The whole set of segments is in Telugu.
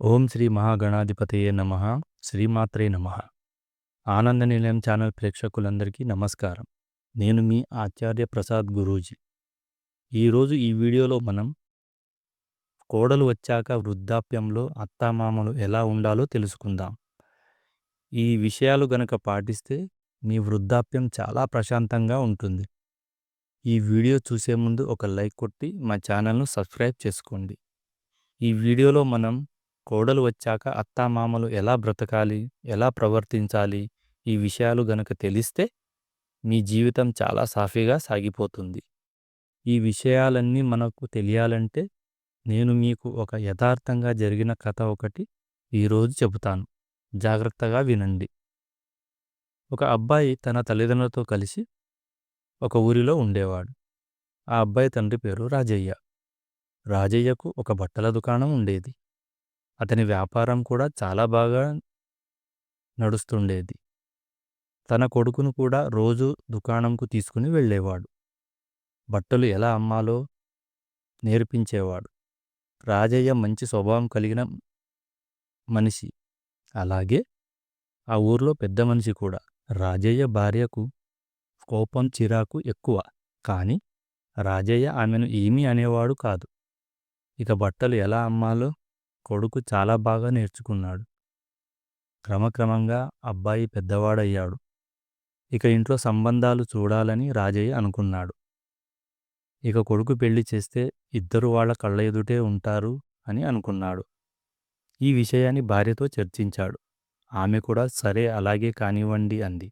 ఓం శ్రీ మహాగణాధిపతయే నమ శ్రీమాత్రే నమ. ఆనంద నిలయం ఛానల్ ప్రేక్షకులందరికీ నమస్కారం. నేను మీ ఆచార్య ప్రసాద్ గురూజీ. ఈరోజు ఈ వీడియోలో మనం కోడలు వచ్చాక వృద్ధాప్యంలో అత్తామామలు ఎలా ఉండాలో తెలుసుకుందాం. ఈ విషయాలు గనక పాటిస్తే మీ వృద్ధాప్యం చాలా ప్రశాంతంగా ఉంటుంది. ఈ వీడియో చూసే ముందు ఒక లైక్ కొట్టి మా ఛానల్ను సబ్స్క్రైబ్ చేసుకోండి. ఈ వీడియోలో మనం కోడలు వచ్చాక అత్తామామలు ఎలా బ్రతకాలి ఎలా ప్రవర్తించాలి ఈ విషయాలు గనక తెలిస్తే మీ జీవితం చాలా సాఫీగా సాగిపోతుంది. ఈ విషయాలన్నీ మనకు తెలియాలంటే నేను మీకు ఒక యథార్థంగా జరిగిన కథ ఒకటి ఈరోజు చెబుతాను. జాగ్రత్తగా వినండి. ఒక అబ్బాయి తన తల్లిదండ్రులతో కలిసి ఒక ఊరిలో ఉండేవాడు. ఆ అబ్బాయి తండ్రి పేరు రాజయ్య. రాజయ్యకు ఒక బట్టల దుకాణం ఉండేది. అతని వ్యాపారం కూడా చాలా బాగా నడుస్తుండేది. తన కొడుకును కూడా రోజు దుకాణంకు తీసుకుని వెళ్ళేవాడు. బట్టలు ఎలా అమ్మాలో నేర్పించేవాడు. రాజయ్య మంచి స్వభావం కలిగిన మనిషి. అలాగే ఆ ఊర్లో పెద్ద మనిషి కూడా. రాజయ్య భార్యకు కోపం చిరాకు ఎక్కువ. కానీ రాజయ్య ఆమెను ఏమీ అనేవాడు కాదు. ఇక బట్టలు ఎలా అమ్మాలో కొడుకు చాలా బాగా నేర్చుకున్నాడు. క్రమక్రమంగా అబ్బాయి పెద్దవాడయ్యాడు. ఇక ఇంట్లో సంబంధాలు చూడాలని రాజయ్య అనుకున్నాడు. ఇక కొడుకు పెళ్ళి చేస్తే ఇద్దరు వాళ్ళ కళ్ళ ఎదుటే ఉంటారు అని అనుకున్నాడు. ఈ విషయాన్ని భార్యతో చర్చించాడు. ఆమె కూడా సరే అలాగే కానివ్వండి అంది.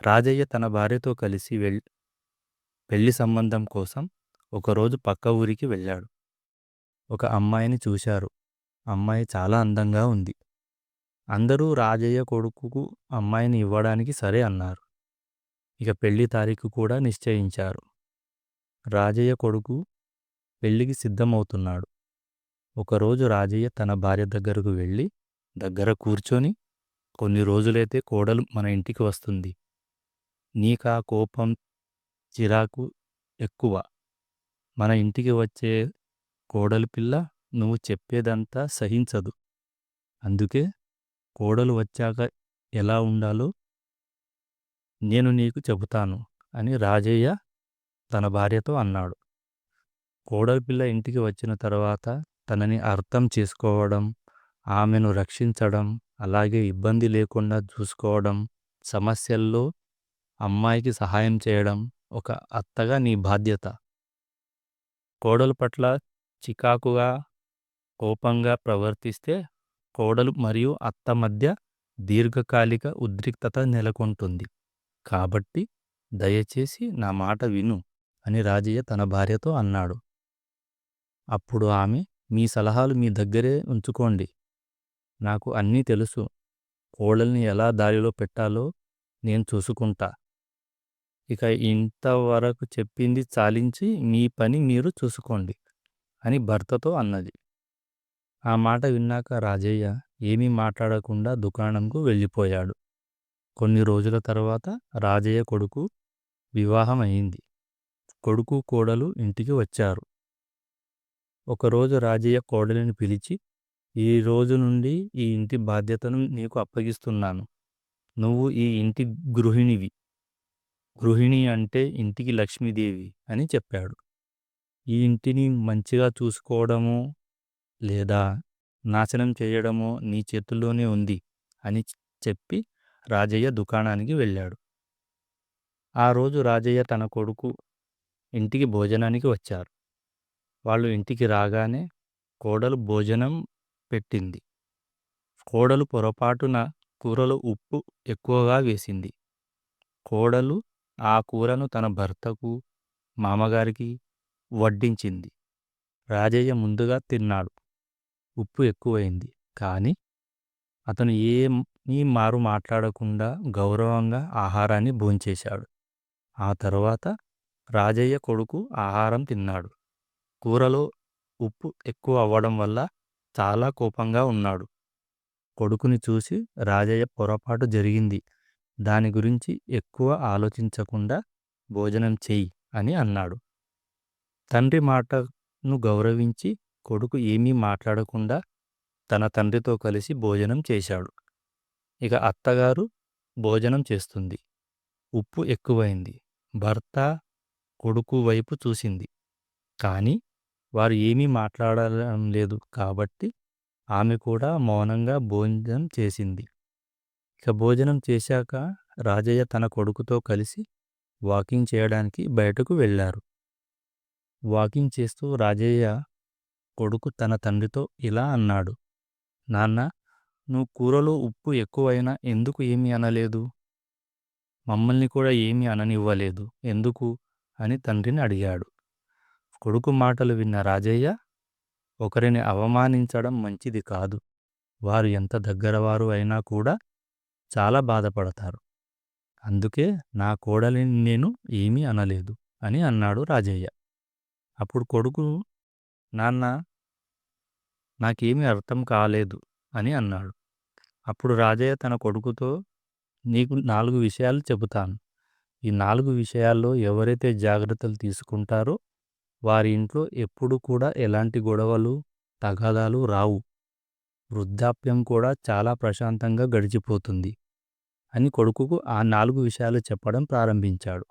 రాజయ్య తన భార్యతో కలిసి వెళ్ పెళ్ళి సంబంధం కోసం ఒకరోజు పక్క ఊరికి వెళ్ళాడు. ఒక అమ్మాయిని చూశారు. అమ్మాయి చాలా అందంగా ఉంది. అందరూ రాజయ్య కొడుకుకు అమ్మాయిని ఇవ్వడానికి సరే అన్నారు. ఇక పెళ్ళి తారీఖు కూడా నిశ్చయించారు. రాజయ్య కొడుకు పెళ్ళికి సిద్ధమవుతున్నాడు. ఒకరోజు రాజయ్య తన భార్య దగ్గరకు వెళ్ళి దగ్గర కూర్చొని కొన్ని రోజులైతే కోడలు మన ఇంటికి వస్తుంది. నీకా కోపం చిరాకు ఎక్కువ. మన ఇంటికి వచ్చే కోడలు పిల్ల నువ్వు చెప్పేదంతా సహించదు. అందుకే కోడలు వచ్చాక ఎలా ఉండాలో నేను నీకు చెబుతాను అని రాజయ్య తన భార్యతో అన్నాడు. కోడలి పిల్ల ఇంటికి వచ్చిన తర్వాత తనని అర్థం చేసుకోవడం ఆమెను రక్షించడం అలాగే ఇబ్బంది లేకుండా చూసుకోవడం సమస్యల్లో అమ్మాయికి సహాయం చేయడం ఒక అత్తగా నీ బాధ్యత. కోడలు పట్ల చికాకుగా కోపంగా ప్రవర్తిస్తే కోడలు మరియు అత్త మధ్య దీర్ఘకాలిక ఉద్రిక్తత నెలకొంటుంది. కాబట్టి దయచేసి నా మాట విను అని రాజయ్య తన భార్యతో అన్నాడు. అప్పుడు ఆమె మీ సలహాలు మీ దగ్గరే ఉంచుకోండి. నాకు అన్నీ తెలుసు. కోడల్ని ఎలా దారిలో పెట్టాలో నేను చూసుకుంటా. ఇక ఇంతవరకు చెప్పింది చాలించి మీ పని మీరు చూసుకోండి అని భర్తతో అన్నది. ఆ మాట విన్నాక రాజయ్య ఏమీ మాట్లాడకుండా దుకాణంకు వెళ్ళిపోయాడు. కొన్ని రోజుల తర్వాత రాజయ్య కొడుకు వివాహం అయింది కొడుకు కోడలు ఇంటికి వచ్చారు. ఒకరోజు రాజయ్య కోడలిని పిలిచి ఈ రోజు నుండి ఈ ఇంటి బాధ్యతను నీకు అప్పగిస్తున్నాను. నువ్వు ఈ ఇంటి గృహిణివి. గృహిణి అంటే ఇంటికి లక్ష్మీదేవి అని చెప్పాడు. ఈ ఇంటిని మంచిగా చూసుకోవడము లేదా నాశనం చేయడమో నీ చేతుల్లోనే ఉంది అని చెప్పి రాజయ్య దుకాణానికి వెళ్ళాడు. ఆ రోజు రాజయ్య తన కొడుకు ఇంటికి భోజనానికి వచ్చారు. వాళ్ళు ఇంటికి రాగానే కోడలు భోజనం పెట్టింది. కోడలు పొరపాటున కూరలో ఉప్పు ఎక్కువగా వేసింది. కోడలు ఆ కూరను తన భర్తకు మామగారికి వడ్డించింది. రాజయ్య ముందుగా తిన్నాడు. ఉప్పు ఎక్కువైంది. కానీ అతను ఏమీ మారు మాట్లాడకుండా గౌరవంగా ఆహారాన్ని భోంచేశాడు. ఆ తర్వాత రాజయ్య కొడుకు ఆహారం తిన్నాడు. కూరలో ఉప్పు ఎక్కువ అవ్వడం వల్ల చాలా కోపంగా ఉన్నాడు. కొడుకుని చూసి రాజయ్య పొరపాటు జరిగింది. దాని గురించి ఎక్కువ ఆలోచించకుండా భోజనం చెయ్యి అని అన్నాడు. తండ్రి మాటను గౌరవించి కొడుకు ఏమీ మాట్లాడకుండా తన తండ్రితో కలిసి భోజనం చేశాడు. ఇక అత్తగారు భోజనం చేస్తుంది. ఉప్పు ఎక్కువైంది. భర్త కొడుకు వైపు చూసింది. కానీ వారు ఏమీ మాట్లాడడం లేదు కాబట్టి ఆమె కూడా మౌనంగా భోజనం చేసింది. ఇక భోజనం చేశాక రాజయ్య తన కొడుకుతో కలిసి వాకింగ్ చేయడానికి బయటకు వెళ్ళారు. వాకింగ్ చేస్తూ రాజయ్య కొడుకు తన తండ్రితో ఇలా అన్నాడు నాన్న నువ్వు కూరలో ఉప్పు ఎక్కువైనా ఎందుకు ఏమీ అనలేదు? మమ్మల్ని కూడా ఏమీ అననివ్వలేదు. ఎందుకు అని తండ్రిని అడిగాడు. కొడుకు మాటలు విన్న రాజయ్య ఒకరిని అవమానించడం మంచిది కాదు. వారు ఎంత దగ్గరవారు అయినా కూడా చాలా బాధపడతారు. అందుకే నా కోడలిని నేను ఏమీ అనలేదు అని అన్నాడు రాజయ్య. అప్పుడు కొడుకు నాన్న నాకేమీ అర్థం కాలేదు అని అన్నాడు. అప్పుడు రాజయ్య తన కొడుకుతో నీకు నాలుగు విషయాలు చెబుతాను. ఈ నాలుగు విషయాల్లో ఎవరైతే జాగ్రత్తలు తీసుకుంటారో వారి ఇంట్లో ఎప్పుడు కూడా ఎలాంటి గొడవలు తగాదాలు రావు. వృద్ధాప్యం కూడా చాలా ప్రశాంతంగా గడిచిపోతుంది అని కొడుకుకు ఆ నాలుగు విషయాలు చెప్పడం ప్రారంభించాడు.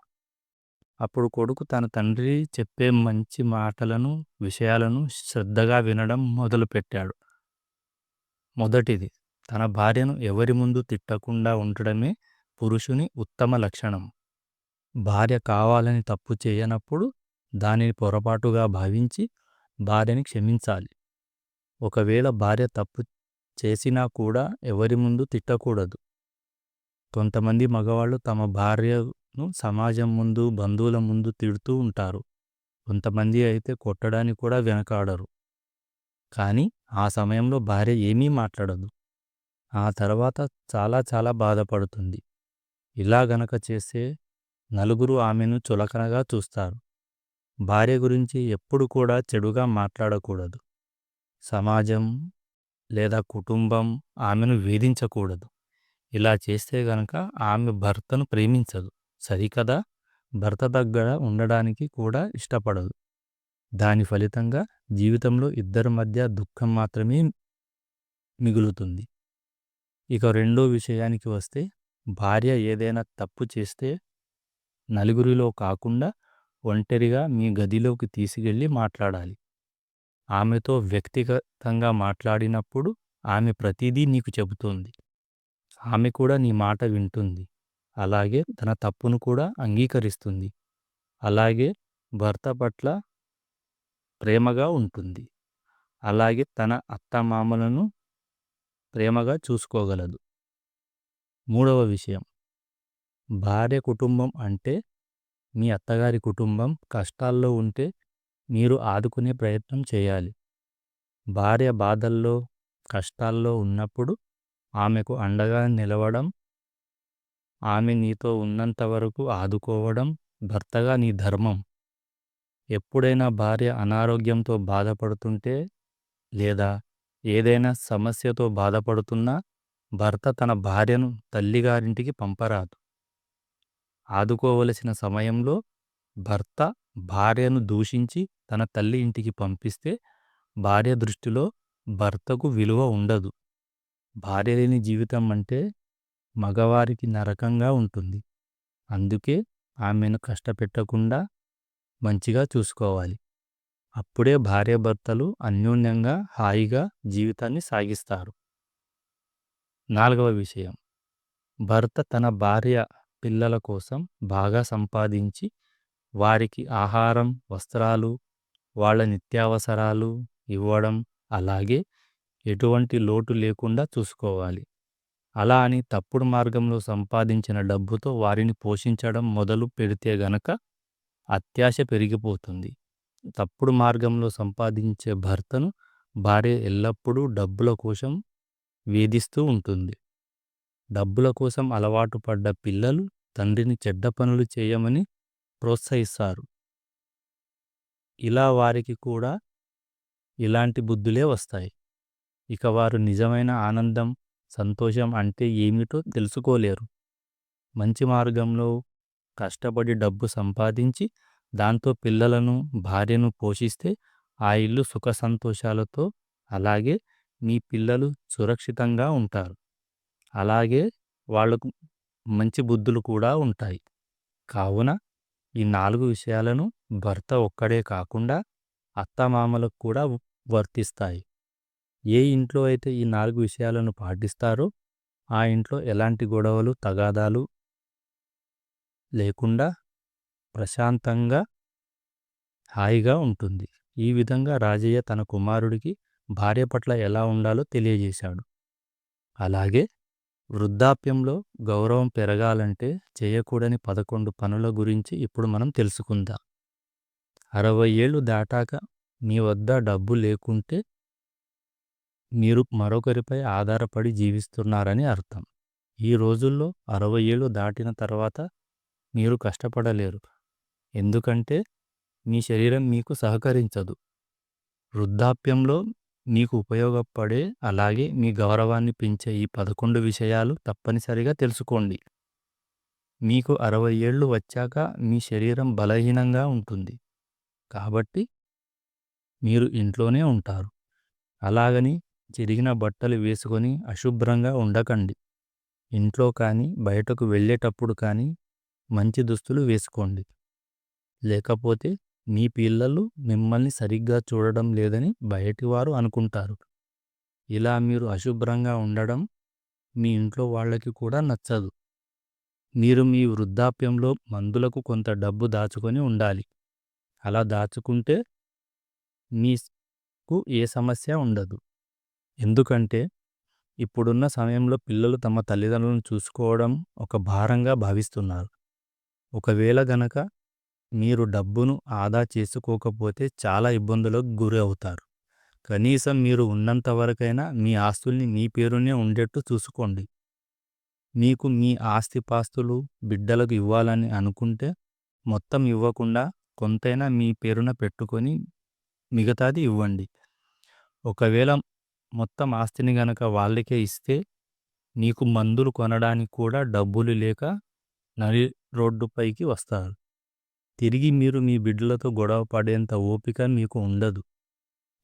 అప్పుడు కొడుకు తన తండ్రి చెప్పే మంచి మాటలను విషయాలను శ్రద్ధగా వినడం మొదలుపెట్టాడు. మొదటిది తన భార్యను ఎవరి ముందు తిట్టకుండా ఉండడమే పురుషుని ఉత్తమ లక్షణం. భార్య కావాలని తప్పు చేయనప్పుడు దానిని పొరపాటుగా భావించి భార్యని క్షమించాలి. ఒకవేళ భార్య తప్పు చేసినా కూడా ఎవరి ముందు తిట్టకూడదు. కొంతమంది మగవాళ్ళు తమ భార్య సమాజం ముందు బంధువుల ముందు తిడుతూ ఉంటారు. కొంతమంది అయితే కొట్టడానికి కూడా వెనకాడరు. కానీ ఆ సమయంలో భార్య ఏమీ మాట్లాడదు. ఆ తర్వాత చాలా చాలా బాధపడుతుంది. ఇలా గనక చేస్తే నలుగురు ఆమెను చులకనగా చూస్తారు. భార్య గురించి ఎప్పుడు కూడా చెడుగా మాట్లాడకూడదు. సమాజం లేదా కుటుంబం ఆమెను వేధించకూడదు. ఇలా చేస్తే గనక ఆమె భర్తను ప్రేమించదు. సరికదా? భర్త దగ్గర ఉండడానికి కూడా ఇష్టపడదు. దాని ఫలితంగా జీవితంలో ఇద్దరి మధ్య దుఃఖం మాత్రమే మిగులుతుంది. ఇక రెండో విషయానికి వస్తే భార్య ఏదైనా తప్పు చేస్తే నలుగురిలో కాకుండా ఒంటరిగా మీ గదిలోకి తీసుకెళ్ళి మాట్లాడాలి. ఆమెతో వ్యక్తిగతంగా మాట్లాడినప్పుడు ఆమె ప్రతిదీ నీకు చెబుతుంది. ఆమె కూడా నీ మాట వింటుంది. అలాగే తన తప్పును కూడా అంగీకరిస్తుంది. అలాగే భర్త పట్ల ప్రేమగా ఉంటుంది. అలాగే తన అత్తమామలను ప్రేమగా చూసుకోగలదు. మూడవ విషయం. భార్య కుటుంబం అంటే మీ అత్తగారి కుటుంబం కష్టాల్లో ఉంటే మీరు ఆదుకునే ప్రయత్నం చేయాలి. భార్య బాధల్లో కష్టాల్లో ఉన్నప్పుడు ఆమెకు అండగా నిలవడం ఆమె నీతో ఉన్నంత వరకు ఆదుకోవడం భర్తగా నీ ధర్మం. ఎప్పుడైనా భార్య అనారోగ్యంతో బాధపడుతుంటే లేదా ఏదైనా సమస్యతో బాధపడుతున్నా భర్త తన భార్యను తల్లిగారింటికి పంపరాదు. ఆదుకోవలసిన సమయంలో భర్త భార్యను దూషించి తన తల్లి ఇంటికి పంపిస్తే భార్య దృష్టిలో భర్తకు విలువ ఉండదు. భార్య లేని జీవితం అంటే మగవారికి నరకంగా ఉంటుంది. అందుకే ఆమెను కష్టపెట్టకుండా మంచిగా చూసుకోవాలి. అప్పుడే భార్యాభర్తలు అన్యోన్యంగా హాయిగా జీవితాన్ని సాగిస్తారు. నాలుగవ విషయం. భర్త తన భార్య పిల్లల కోసం బాగా సంపాదించి వారికి ఆహారం వస్త్రాలు వాళ్ళ నిత్యావసరాలు ఇవ్వడం అలాగే ఎటువంటి లోటు లేకుండా చూసుకోవాలి. అలా అని తప్పుడు మార్గంలో సంపాదించిన డబ్బుతో వారిని పోషించడం మొదలు పెడితే గనక అత్యాశ పెరిగిపోతుంది. తప్పుడు మార్గంలో సంపాదించే భర్తను భార్య ఎల్లప్పుడూ డబ్బుల కోసం వేధిస్తూ ఉంటుంది. డబ్బుల కోసం అలవాటు పడ్డ పిల్లలు తండ్రిని చెడ్డ పనులు చేయమని ప్రోత్సహిస్తారు. ఇలా వారికి కూడా ఇలాంటి బుద్ధులే వస్తాయి. ఇక వారు నిజమైన ఆనందం సంతోషం అంటే ఏమిటో తెలుసుకోలేరు. మంచి మార్గంలో కష్టపడి డబ్బు సంపాదించి దాంతో పిల్లలను భార్యను పోషిస్తే ఆ ఇల్లు సుఖ సంతోషాలతో అలాగే మీ పిల్లలు సురక్షితంగా ఉంటారు. అలాగే వాళ్ళకు మంచి బుద్ధులు కూడా ఉంటాయి. కావున ఈ నాలుగు విషయాలను భర్త ఒక్కడే కాకుండా అత్తమామలకు కూడా వర్తిస్తాయి. ఏ ఇంట్లో అయితే ఈ నాలుగు విషయాలను పాటిస్తారో ఆ ఇంట్లో ఎలాంటి గొడవలు తగాదాలు లేకుండా ప్రశాంతంగా హాయిగా ఉంటుంది. ఈ విధంగా రాజయ్య తన కుమారుడికి భార్య పట్ల ఎలా ఉండాలో తెలియజేశాడు. అలాగే వృద్ధాప్యంలో గౌరవం పెరగాలంటే చేయకూడని పదకొండు పనుల గురించి ఇప్పుడు మనం తెలుసుకుందాం. అరవై ఏళ్ళు దాటాక మీ వద్ద డబ్బు లేకుంటే మీరు మరొకరిపై ఆధారపడి జీవిస్తున్నారని అర్థం. ఈ రోజుల్లో అరవై ఏళ్ళు దాటిన తర్వాత మీరు కష్టపడలేరు. ఎందుకంటే మీ శరీరం మీకు సహకరించదు. వృద్ధాప్యంలో మీకు ఉపయోగపడే అలాగే మీ గౌరవాన్ని పెంచే ఈ పదకొండు విషయాలు తప్పనిసరిగా తెలుసుకోండి. మీకు అరవై ఏళ్ళు వచ్చాక మీ శరీరం బలహీనంగా ఉంటుంది. కాబట్టి మీరు ఇంట్లోనే ఉంటారు. అలాగని చిరిగిన బట్టలు వేసుకొని అశుభ్రంగా ఉండకండి. ఇంట్లో కానీ బయటకు వెళ్ళేటప్పుడు కానీ మంచి దుస్తులు వేసుకోండి. లేకపోతే మీ పిల్లలు మిమ్మల్ని సరిగ్గా చూడడం లేదని బయటివారు అనుకుంటారు. ఇలా మీరు అశుభ్రంగా ఉండడం మీ ఇంట్లో వాళ్ళకి కూడా నచ్చదు. మీరు మీ వృద్ధాప్యంలో మందులకు కొంత డబ్బు దాచుకొని ఉండాలి. అలా దాచుకుంటే మీకు ఏ సమస్య ఉండదు. ఎందుకంటే ఇప్పుడున్న సమయంలో పిల్లలు తమ తల్లిదండ్రులను చూసుకోవడం ఒక భారంగా భావిస్తున్నారు. ఒకవేళ గనక మీరు డబ్బును ఆదా చేసుకోకపోతే చాలా ఇబ్బందులకు గురి అవుతారు. కనీసం మీరు ఉన్నంత వరకైనా మీ ఆస్తుల్ని మీ పేరునే ఉండేట్టు చూసుకోండి. మీకు మీ ఆస్తిపాస్తులు బిడ్డలకు ఇవ్వాలని అనుకుంటే మొత్తం ఇవ్వకుండా కొంతైనా మీ పేరున పెట్టుకొని మిగతాది ఇవ్వండి. ఒకవేళ మొత్తం ఆస్తిని గనక వాళ్ళకే ఇస్తే నీకు మందులు కొనడానికి కూడా డబ్బులు లేక నడి రోడ్డుపైకి వస్తారు. తిరిగి మీరు మీ బిడ్డలతో గొడవ పడేంత ఓపిక మీకు ఉండదు.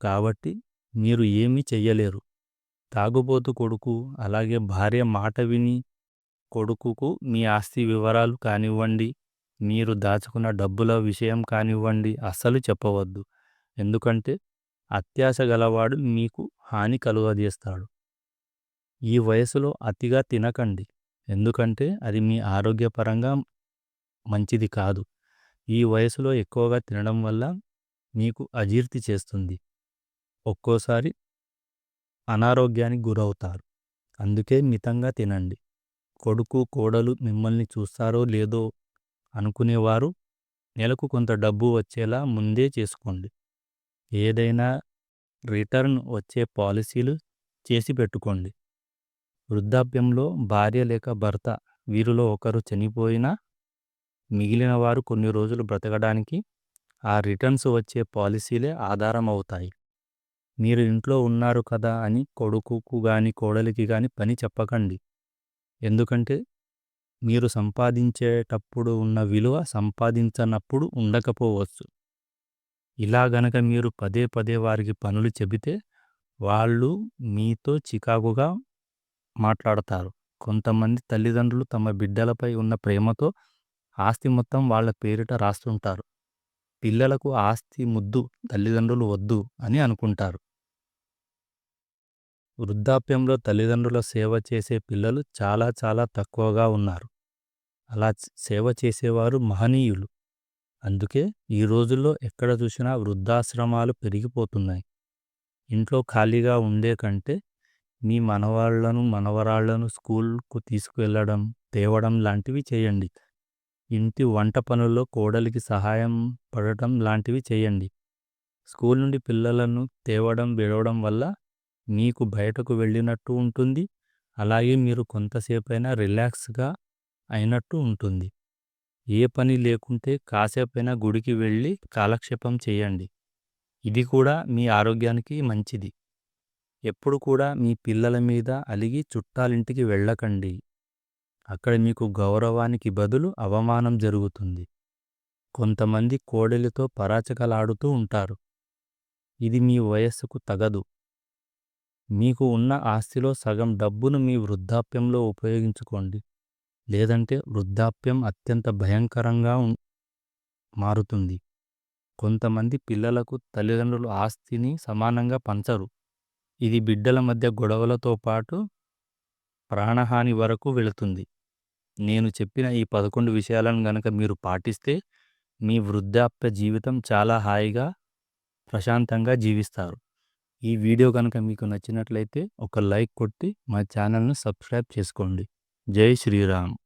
కాబట్టి మీరు ఏమీ చెయ్యలేరు. తాగుబోతు కొడుకు అలాగే భార్య మాట విని కొడుకుకు మీ ఆస్తి వివరాలు కానివ్వండి మీరు దాచుకున్న డబ్బుల విషయం కానివ్వండి అస్సలు చెప్పవద్దు. ఎందుకంటే అత్యాశ గలవాడు మీకు హాని కలుగజేస్తాడు. ఈ వయసులో అతిగా తినకండి. ఎందుకంటే అది మీ ఆరోగ్యపరంగా మంచిది కాదు. ఈ వయసులో ఎక్కువగా తినడం వల్ల మీకు అజీర్తి చేస్తుంది. ఒక్కోసారి అనారోగ్యానికి గురవుతారు. అందుకే మితంగా తినండి. కొడుకు కోడలు మిమ్మల్ని చూస్తారో లేదో అనుకునేవారు నెలకు కొంత డబ్బు వచ్చేలా ముందే చేసుకోండి. ఏదైనా రిటర్న్ వచ్చే పాలసీలు చేసి పెట్టుకోండి. వృద్ధాప్యంలో భార్య లేక భర్త వీరిలో ఒకరు చనిపోయినా మిగిలిన వారు కొన్ని రోజులు బ్రతకడానికి ఆ రిటర్న్స్ వచ్చే పాలసీలే ఆధారం అవుతాయి మీరు ఇంట్లో ఉన్నారు కదా అని కొడుకుకు కానీ కోడలికి కానీ పని చెప్పకండి. ఎందుకంటే మీరు సంపాదించేటప్పుడు ఉన్న విలువ సంపాదించనప్పుడు ఉండకపోవచ్చు. ఇలా గనక మీరు పదే పదే వారికి పనులు చెబితే వాళ్ళు మీతో చికాకుగా మాట్లాడతారు. కొంతమంది తల్లిదండ్రులు తమ బిడ్డలపై ఉన్న ప్రేమతో ఆస్తి మొత్తం వాళ్ళ పేరిట రాస్తుంటారు. పిల్లలకు ఆస్తి ముద్దు తల్లిదండ్రులు వద్దు అని అనుకుంటారు. వృద్ధాప్యంలో తల్లిదండ్రుల సేవ చేసే పిల్లలు చాలా చాలా తక్కువగా ఉన్నారు. అలా సేవ చేసేవారు మహనీయులు. అందుకే ఈ రోజుల్లో ఎక్కడ చూసినా వృద్ధాశ్రమాలు పెరిగిపోతున్నాయి. ఇంట్లో ఖాళీగా ఉండే కంటే మీ మనవాళ్ళను మనవరాళ్ళను స్కూల్కు తీసుకువెళ్ళడం తేవడం లాంటివి చేయండి. ఇంటి వంట పనుల్లో కోడలికి సహాయం పడటం లాంటివి చేయండి. స్కూల్ నుండి పిల్లలను తేవడం విడవడం వల్ల మీకు బయటకు వెళ్ళినట్టు ఉంటుంది. అలాగే మీరు కొంతసేపైనా రిలాక్స్గా అయినట్టు ఉంటుంది. ఏ పని లేకుంటే కాసేపైనా గుడికి వెళ్ళి కాలక్షేపం చేయండి. ఇది కూడా మీ ఆరోగ్యానికి మంచిది. ఎప్పుడు కూడా మీ పిల్లల మీద అలిగి చుట్టాలింటికి వెళ్ళకండి. అక్కడ మీకు గౌరవానికి బదులు అవమానం జరుగుతుంది. కొంతమంది కోడలితో పరాచకలాడుతూ ఉంటారు. ఇది మీ వయస్సుకు తగదు. మీకు ఉన్న ఆస్తిలో సగం డబ్బును మీ వృద్ధాప్యంలో ఉపయోగించుకోండి. లేదంటే వృద్ధాప్యం అత్యంత భయంకరంగా ఉం- మారుతుంది. కొంతమంది పిల్లలకు తల్లిదండ్రులు ఆస్తిని సమానంగా పంచరు. ఇది బిడ్డల మధ్య గొడవలతో పాటు ప్రాణహాని వరకు వెళుతుంది. నేను చెప్పిన ఈ పదకొండు విషయాలను గనక మీరు పాటిస్తే మీ వృద్ధాప్య జీవితం చాలా హాయిగా ప్రశాంతంగా జీవిస్తారు. ఈ వీడియో కనుక మీకు నచ్చినట్లయితే ఒక లైక్ కొట్టి మా ఛానల్ను సబ్స్క్రైబ్ చేసుకోండి. జై శ్రీరామ్.